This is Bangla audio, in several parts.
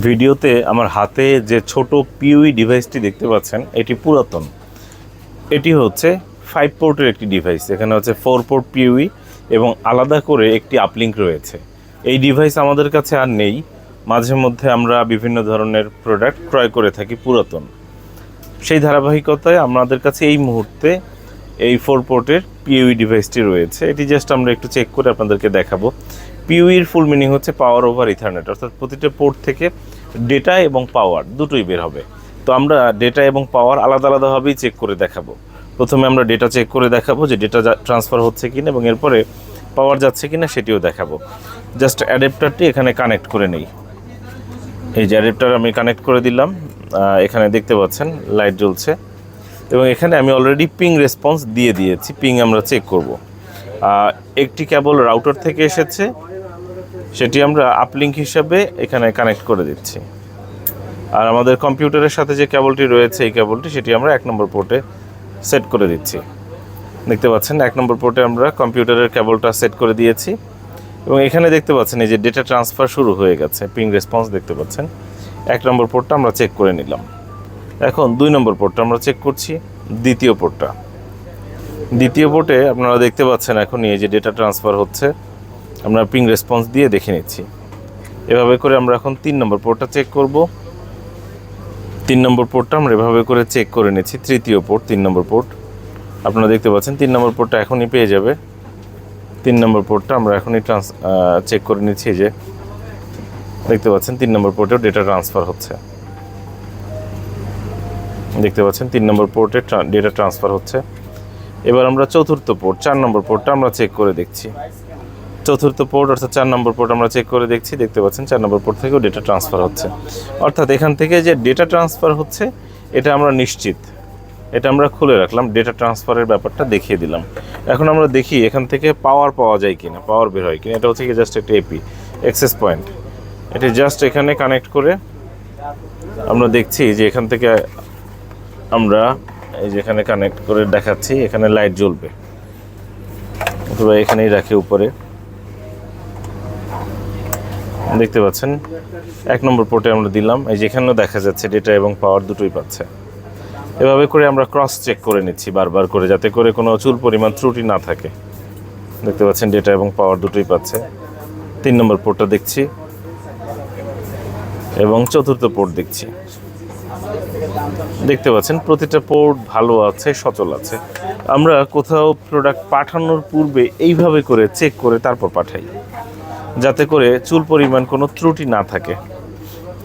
ভিডিওতে আমার হাতে যে ছোট পিউই ডিভাইসটি দেখতে পাচ্ছেন, এটি পুরাতন। এটি হচ্ছে ফাইভ পোর্টের একটি ডিভাইস এখানে হচ্ছে ফোর পোর্ট পিউই এবং আলাদা করে একটি আপলিঙ্ক রয়েছে। এই ডিভাইস আমাদের কাছে আর নেই। মাঝে মধ্যে আমরা বিভিন্ন ধরনের প্রোডাক্ট ক্রয় করে থাকি পুরাতন। সেই ধারাবাহিকতায় আমাদের কাছে এই মুহূর্তে এই ফোর পোর্টের পিউই ডিভাইসটি রয়েছে। এটি জাস্ট আমরা একটু চেক করে আপনাদেরকে দেখাবো। পিউইর ফুল মিনিং হচ্ছে পাওয়ার ওভার ইথারনেট অর্থাৎ প্রতিটা পোর্ট থেকে ডেটা এবং পাওয়ার দুটোই বের হবে। তো আমরা ডেটা এবং পাওয়ার আলাদা আলাদাভাবেই চেক করে দেখাবো। প্রথমে আমরা ডেটা চেক করে দেখাবো যে ডেটা ট্রান্সফার হচ্ছে কিনা এবং এরপরে পাওয়ার যাচ্ছে কিনা সেটিও দেখাবো। জাস্ট অ্যাডাপ্টারটি এখানে কানেক্ট করে নেই। এই যে অ্যাডাপ্টার আমি কানেক্ট করে দিলাম এখানে দেখতে পাচ্ছেন লাইট জ্বলছে। এবং এখানে আমি অলরেডি পিং রেসপন্স দিয়ে দিয়েছি পিং আমরা চেক করব। একটি কেবল রাউটার থেকে এসেছে সেটি আমরা আপলিঙ্ক হিসাবে এখানে কানেক্ট করে দিচ্ছি। আর আমাদের কম্পিউটারের সাথে যে কেবলটি রয়েছে, এই কেবলটি সেটি আমরা এক নম্বর পোর্টে সেট করে দিচ্ছি। দেখতে পাচ্ছেন, এক নম্বর পোর্টে আমরা কম্পিউটারের কেবলটা সেট করে দিয়েছি। এবং এখানে দেখতে পাচ্ছেন, এই যে ডেটা ট্রান্সফার শুরু হয়ে গেছে পিং রেসপন্স দেখতে পাচ্ছেন। এক নম্বর পোর্টটা আমরা চেক করে নিলাম। এখন দুই নম্বর পোর্টটা আমরা চেক করছি, দ্বিতীয় পোর্টটা দ্বিতীয় পোর্টে আপনারা দেখতে পাচ্ছেন এখন এই যে ডেটা ট্রান্সফার হচ্ছে আমরা পিং রেসপন্স দিয়ে দেখে নিচ্ছি। এভাবে করে আমরা এখন তিন নম্বর পোর্টটা চেক করব। তিন নম্বর পোর্টটা আমরা এভাবে করে চেক করে নিচ্ছি, তৃতীয় পোর্ট তিন নম্বর পোর্ট আপনারা দেখতে পাচ্ছেন, তিন নম্বর পোর্টটা এখনই পেয়ে যাবে। তিন নম্বর পোর্টটা আমরা এখনই ট্রান্স চেক করে নিচ্ছি যে দেখতে পাচ্ছেন, তিন নম্বর পোর্টেও ডেটা ট্রান্সফার হচ্ছে। দেখতে পাচ্ছেন, তিন নম্বর পোর্টে ডেটা ট্রান্সফার হচ্ছে। এবার আমরা চতুর্থ পোর্ট চার নম্বর পোর্টটা আমরা চেক করে দেখছি। চতুর্থ পোর্ট অর্থাৎ চার নম্বর পোর্ট আমরা চেক করে দেখছি, দেখতে পাচ্ছেন চার নম্বর পোর্ট থেকেও ডেটা ট্রান্সফার হচ্ছে। অর্থাৎ এখান থেকে যে ডেটা ট্রান্সফার হচ্ছে, এটা আমরা নিশ্চিত। এটা আমরা খুলে রাখলাম ডেটা ট্রান্সফারের ব্যাপারটা দেখিয়ে দিলাম। এখন আমরা দেখি এখান থেকে পাওয়ার পাওয়া যায় কিনা পাওয়ার বের হয় কিনা। এটা হচ্ছে কি জাস্ট একটা এপি অ্যাক্সেস পয়েন্ট এটা জাস্ট এখানে কানেক্ট করে আমরা দেখছি যে এখান থেকে আমরা এই যে এখানে কানেক্ট করে দেখাচ্ছি, এখানে লাইট জ্বলবে। অথবা এখানেই রাখি উপরে। দেখতে পাচ্ছেন, এক নম্বর পোর্টে আমরা দিলাম। এই যে এখানেও দেখা যাচ্ছে ডেটা এবং পাওয়ার দুটোই পাচ্ছে। এভাবে করে আমরা ক্রস চেক করে নিচ্ছি বারবার করে, যাতে করে কোনো চুল পরিমাণ ত্রুটি না থাকে। দেখতে পাচ্ছেন ডেটা এবং পাওয়ার দুটোই পাচ্ছে। তিন নম্বর পোর্টটা দেখছি এবং চতুর্থ পোর্ট দেখছি। দেখতে পাচ্ছেন, প্রতিটা পোর্ট ভালো আছে, সচল আছে। আমরা কোথাও প্রোডাক্ট পাঠানোর পূর্বে এইভাবে করে চেক করে তারপর পাঠাই। যাতে করে চুল পরিমাণ কোনো ত্রুটি না থাকে।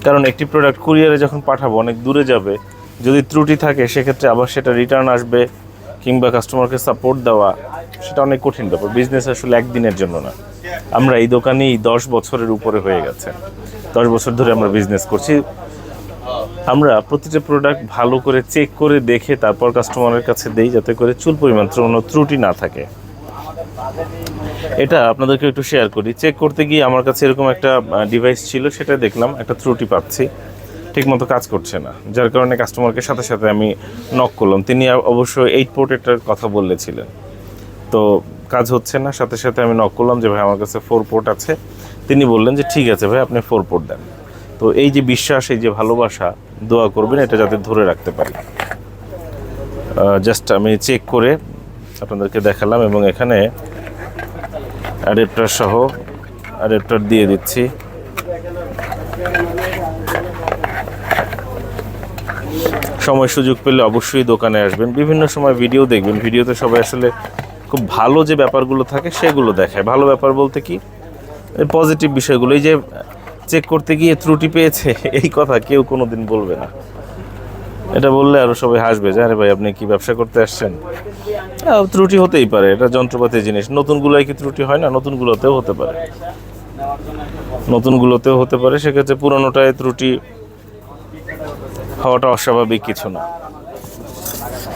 কারণ একটি প্রোডাক্ট কুরিয়ারে যখন পাঠাবো, অনেক দূরে যাবে। যদি ত্রুটি থাকে, সেক্ষেত্রে আবার সেটা রিটার্ন আসবে কিংবা কাস্টমারকে সাপোর্ট দেওয়া, সেটা অনেক কঠিন ব্যাপার। বিজনেস আসলে একদিনের জন্য না। আমরা এই দোকানেই দশ বছরের উপরে হয়ে গেছে। দশ বছর ধরে আমরা বিজনেস করছি। আমরা প্রতিটা প্রোডাক্ট ভালো করে চেক করে দেখে তারপর কাস্টমারের কাছে দেই, যাতে করে চুল পরিমাণ কোনো ত্রুটি না থাকে। এটা আপনাদেরকে একটু শেয়ার করি। চেক করতে গিয়ে আমার কাছে এরকম একটা ডিভাইস ছিল, সেটা দেখলাম, একটা ত্রুটি পাচ্ছি। ঠিকমতো কাজ করছে না, যার কারণে কাস্টমারকে সাথে সাথে আমি নক করলাম। তিনি অবশ্য এইট পোর্টেরটার কথা বলেছিলেন তো কাজ হচ্ছে না, সাথে সাথে আমি নক করলাম যে, ভাই, আমার কাছে ফোর পোর্ট আছে। তিনি বললেন যে, ঠিক আছে ভাই, আপনি ফোর পোর্ট দেন। তো এই যে বিশ্বাস, এই যে ভালোবাসা, দোয়া করবেন, এটা যাতে ধরে রাখতে পারি। জাস্ট আমি চেক করে আপনাদেরকে দেখালাম এবং এখানে অ্যাডাপ্টার সহ অ্যাডাপ্টার দিয়ে দিচ্ছি। সময় সুযোগ পেলে অবশ্যই দোকানে আসবেন। বিভিন্ন সময় ভিডিও দেখবেন। ভিডিওতে সবাই আসলে খুব ভালো যে ব্যাপারগুলো থাকে সেগুলো দেখায়। ভালো ব্যাপার বলতে কি? পজিটিভ বিষয়গুলো, এই যে চেক করতে গিয়ে ত্রুটি পেয়েছে, এই কথা কেউ কোনো দিন বলবে না। এটা বললে আরও সবাই হাসবে যে, আরে ভাই, আপনি কি ব্যবসা করতে আসছেন? ত্রুটি হতেই পারে, এটা যন্ত্রপাতি জিনিস। নতুনগুলোয় কি ত্রুটি হয় না? নতুনগুলোতেও হতে পারে। নতুনগুলোতেও হতে পারে, সেক্ষেত্রে পুরোনোটায় ত্রুটি হওয়াটা অস্বাভাবিক কিছু না।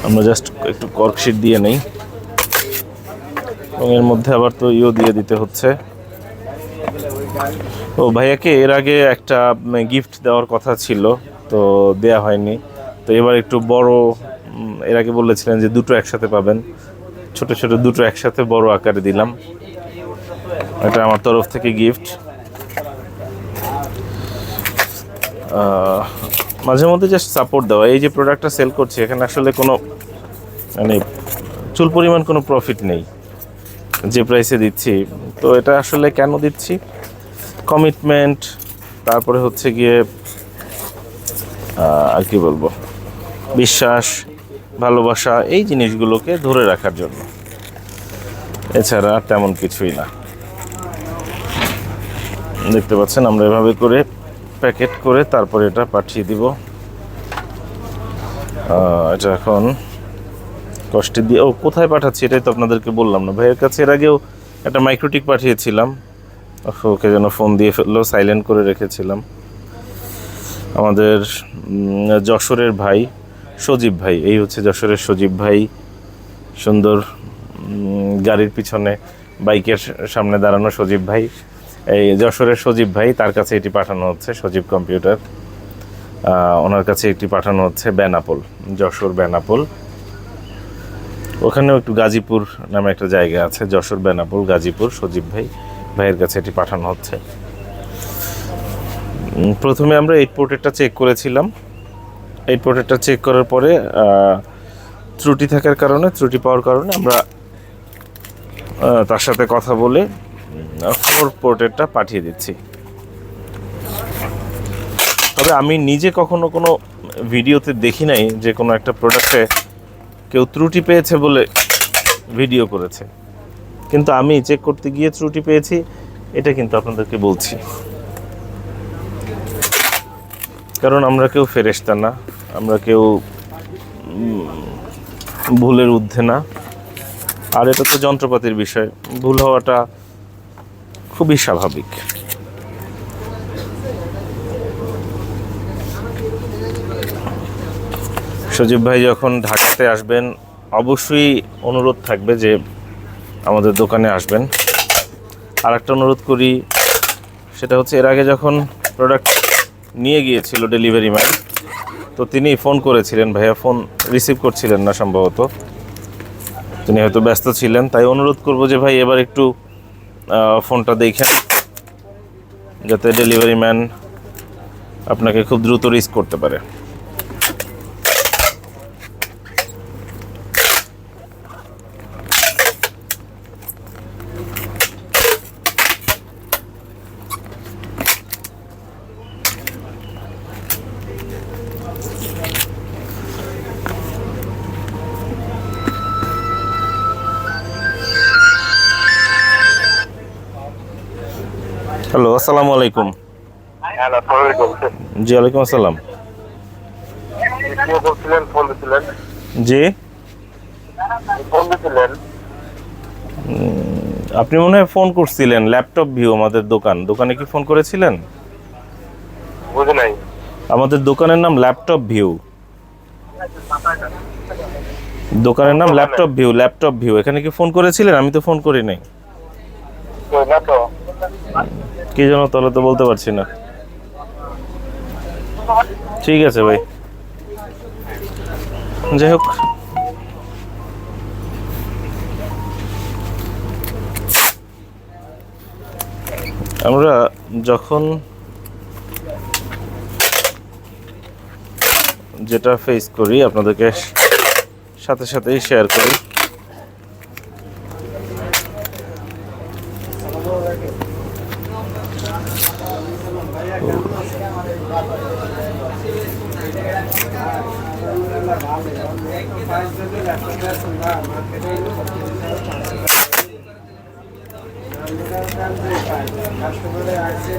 আমরা জাস্ট একটু কর্কশিট দিয়ে নেই। এবং এর মধ্যে আবার তো ইও দিয়ে দিতে হচ্ছে। ও ভাইয়াকে এর আগে একটা গিফট দেওয়ার কথা ছিল, তো দেয়া হয়নি। তো এবার একটু বড় এর আগে বলেছিলেন যে দুটো একসাথে পাবেন। ছোট ছোট দুটো একসাথে বড় আকারে দিলাম। এটা আমার তরফ থেকে গিফট মাঝে মধ্যে জাস্ট সাপোর্ট দেওয়া। এই যে প্রোডাক্টটা সেল করছি, এখানে আসলে কোনো মানে চুল পরিমাণ কোনো প্রফিট নেই। যে প্রাইসে দিচ্ছি। তো এটা আসলে কেন দিচ্ছি? কমিটমেন্ট তারপরে হচ্ছে গিয়ে আর কি বলব? বিশ্বাস, ভালোবাসা, এই জিনিসগুলোকে ধরে রাখার জন্য। এছাড়া তেমন কিছুই না। দেখতে পাচ্ছেন, আমরা এভাবে করে প্যাকেট করে তারপরে এটা পাঠিয়ে দিব। এটা এখন কষ্টে দিয়ে ও, কোথায় পাঠাচ্ছি? এটাই তো আপনাদেরকে বললাম না। ভাইয়ের কাছে এর আগেও একটা মাইক্রোটিক পাঠিয়েছিলাম। ওকে যেন ফোন দিয়ে ফেলল সাইলেন্ট করে রেখেছিলাম। আমাদের যশোরের ভাই সজীব ভাই, এই হচ্ছে যশোরের সজীব ভাই, সুন্দর গাড়ির পিছনে বাইকের সামনে দাঁড়ানো সজীব ভাই। এই যশোরের সজীব ভাই, তার কাছে এটি পাঠানো হচ্ছে, সজীব কম্পিউটার। ওনার কাছে একটি পাঠানো হচ্ছে বেনাপোল, যশোর বেনাপোল। ওখানেও একটু গাজীপুর নামে একটা জায়গা আছে, যশোর বেনাপোল, গাজীপুর, সজীব ভাই, ভাইয়ের কাছে এটি পাঠানো হচ্ছে। প্রথমে আমরা এইট পোর্টেরটা চেক করেছিলাম। এইট পোর্টেরটা চেক করার পরে ত্রুটি থাকার কারণে, ত্রুটি পাওয়ার কারণে আমরা তার সাথে কথা বলে ফোর পোর্টেরটা পাঠিয়ে দিচ্ছি। তবে আমি নিজে কখনো কোনো ভিডিওতে দেখি নাই যে কোনো একটা প্রোডাক্টে কেউ ত্রুটি পেয়েছে বলে ভিডিও করেছে। কিন্তু আমি চেক করতে গিয়ে ত্রুটি পেয়েছি, এটা কিন্তু আপনাদেরকে বলছি। কারণ আমরা কেউ ফেরেস্তা না, আমরা কেউ ভুলের ঊর্ধ্বে না। আর এটা তো যন্ত্রপাতির বিষয়, ভুল হওয়াটা খুবই স্বাভাবিক। সজীব ভাই যখন ঢাকাতে আসবেন, অবশ্যই অনুরোধ থাকবে যে আমাদের দোকানে আসবেন। আর একটা অনুরোধ করি, সেটা হচ্ছে এর আগে যখন প্রোডাক্ট নিয়ে গিয়েছিল ডেলিভারি ম্যান তো তিনি ফোন করেছিলেন ভাইয়া ফোন রিসিভ করছিলেন না সম্ভবত। তিনি হয়তো ব্যস্ত ছিলেন, তাই অনুরোধ করব যে ভাই এবার একটু ফোনটা দেখেন, যাতে ডেলিভারি ম্যান আপনাকে খুব দ্রুত রিস করতে পারে। হ্যালো আসসালামু আলাইকুম। জি ওয়ালাইকুম আসসালাম। জি। আপনি মনে হয় ফোন করছিলেন ল্যাপটপ ভিউ আমাদের দোকান। দোকানে কি ফোন করেছিলেন? বুঝি নাই। আমাদের দোকানের নাম ল্যাপটপ ভিউ। দোকানের নাম ল্যাপটপ ভিউ ল্যাপটপ ভিউ। এখানে কি ফোন করেছিলেন? আমি তো ফোন করি নাই। কই না তো। কি যেন তাহলে তো বলতে পারছি না। ঠিক আছে ভাই। যাই হোক। আমরা যখন যেটা ফেস করি, আপনাদেরকে সাথে সাথেই শেয়ার করি। কাস্টমারে আসছে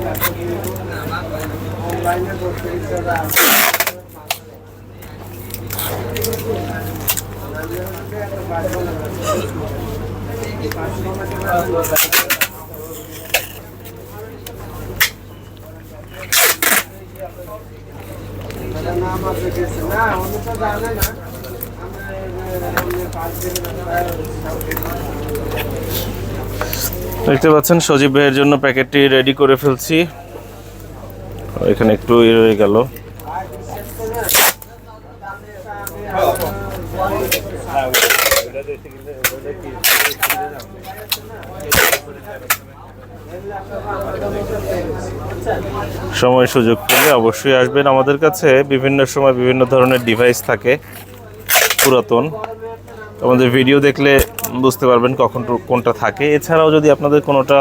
অনলাইনে করতে হিসাবে আছে নাম আছে গেছে না অন্য তো জানে না দেখতে পাচ্ছেন, সজীব ভাইয়ের জন্য প্যাকেটটি রেডি করে ফেলছি। এখানে একটু ইয়ে রয়ে গেল। সময় সুযোগ পেলে অবশ্যই আসবেন আমাদের কাছে। বিভিন্ন সময় বিভিন্ন ধরনের ডিভাইস থাকে, পুরাতন। আমাদের ভিডিও দেখলে বুঝতে পারবেন কখন কোনটা থাকে। এছাড়াও যদি আপনাদের কোনোটা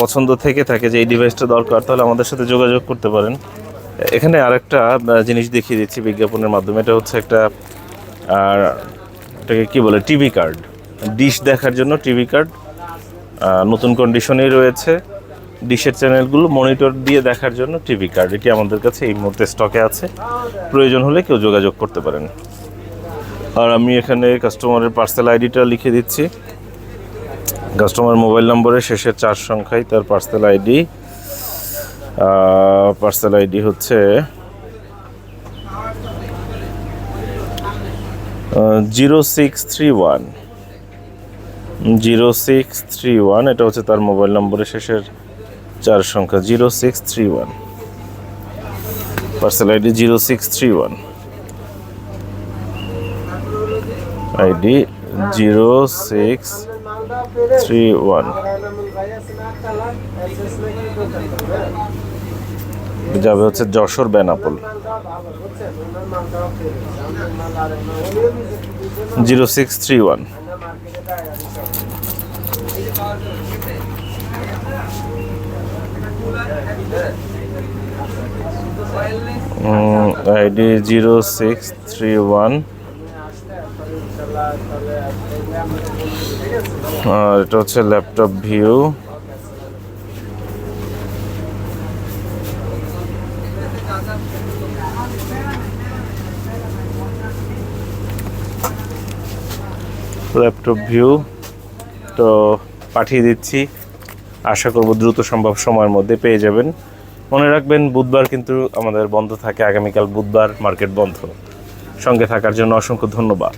পছন্দ থেকে থাকে যে এই ডিভাইসটা দরকার, তাহলে আমাদের সাথে যোগাযোগ করতে পারেন। এখানে আরেকটা জিনিস দেখিয়ে দিচ্ছি বিজ্ঞাপনের মাধ্যমে। এটা হচ্ছে একটা, আর এটাকে কী বলে টিভি কার্ড ডিশ দেখার জন্য টিভি কার্ড নতুন কন্ডিশনেই রয়েছে। ডিশের চ্যানেলগুলো মনিটর দিয়ে দেখার জন্য টিভি কার্ড এটি আমাদের কাছে এই মুহূর্তে স্টকে আছে। প্রয়োজন হলে কেউ যোগাযোগ করতে পারেন। আর আমি এখানে কাস্টমারের পার্সেল আইডিটা লিখে দিচ্ছি। কাস্টমার মোবাইল নম্বরের শেষের চার সংখ্যায় তার পার্সেল আইডি পার্সেল আইডি হচ্ছে zero six three one zero six three one এটা হচ্ছে তার মোবাইল নম্বরের শেষের চার সংখ্যা zero six three one parcel ID zero six three one ID zero six three one যাবে হচ্ছে Jessore Benapole. Zero six three one ID zero six three one আর এটা হচ্ছে ল্যাপটপ ভিউ। Laptop view. তো পাঠিয়ে দিচ্ছি। আশা করব দ্রুত সম্ভব সময়ের মধ্যে পেয়ে যাবেন। মনে রাখবেন, বুধবার কিন্তু আমাদের বন্ধ থাকে। আগামীকাল বুধবার মার্কেট বন্ধ। সঙ্গে থাকার জন্য অসংখ্য ধন্যবাদ।